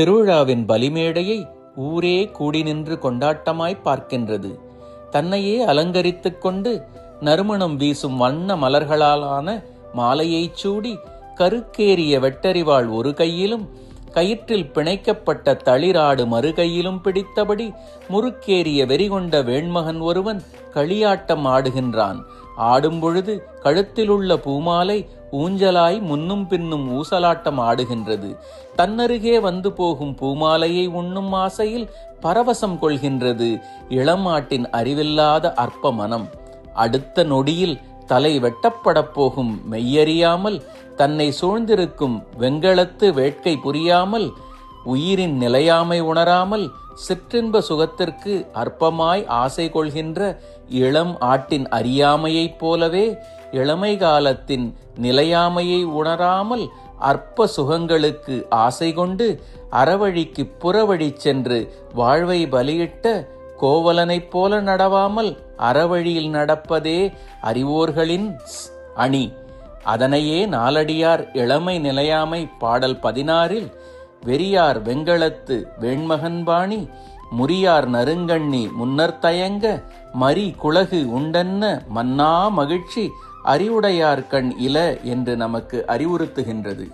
திருவிழாவின் பலிமேடையை ஊரே கூடி நின்று கொண்டாட்டமாய் பார்க்கின்றது. தன்னையே அலங்கரித்துக் கொண்டு நறுமணம் வீசும் வண்ண மலர்களாலான மாலையைச் சூடி கருக்கேறிய வெட்டறிவாள் ஒரு கையிலும் கயிற்றில் பிணைக்கப்பட்ட தளிராடு மறுகையிலும் பிடித்தபடி முறுக்கேறிய வெறிகொண்ட வேண்மகன் ஒருவன் களியாட்டம் ஆடுகின்றான். ஆடும்பொழுது கழுத்திலுள்ள பூமாலை ஊஞ்சலாய் முன்னும் பின்னும் ஊசலாட்டம் ஆடுகின்றது. தன்னருகே வந்து போகும் பூமாலையை உண்ணும் ஆசையில் பரவசம் கொள்கின்றது. இளமாட்டின் அறிவில்லாத அற்ப மனம் அடுத்த நொடியில் தலை வெட்டப்படப் போகும் மெய்யறியாமல் தன்னை சூழ்ந்திருக்கும் வெண்கலத்து வேட்கை புரியாமல் உயிரின் நிலையாமை உணராமல் சிற்றின்ப சுகத்திற்கு அற்பமாய் ஆசை கொள்கின்ற இளம் ஆட்டின் அறியாமையைப் போலவே இளமை காலத்தின் நிலையாமையை உணராமல் அற்ப சுகங்களுக்கு ஆசை கொண்டு அறவழிக்கு புறவழி சென்று வாழ்வை பலியிட்ட கோவலனைப் போல நடவாமல் அறவழியில் நடப்பதே அறிவோர்களின் அணி. அதனையே நாலடியார் இளமை நிலையாமை பாடல் பதினாறில் வெறியார் வெங்களத்து வேண்மகன்பாணி முறியார் நறுங்கண்ணி முன்னர் தயங்க மரி குலகு உண்டென்ன மன்னா மகிழ்ச்சி அறிவுடையார் கண் இல என்று நமக்கு அறிவுறுத்துகின்றது.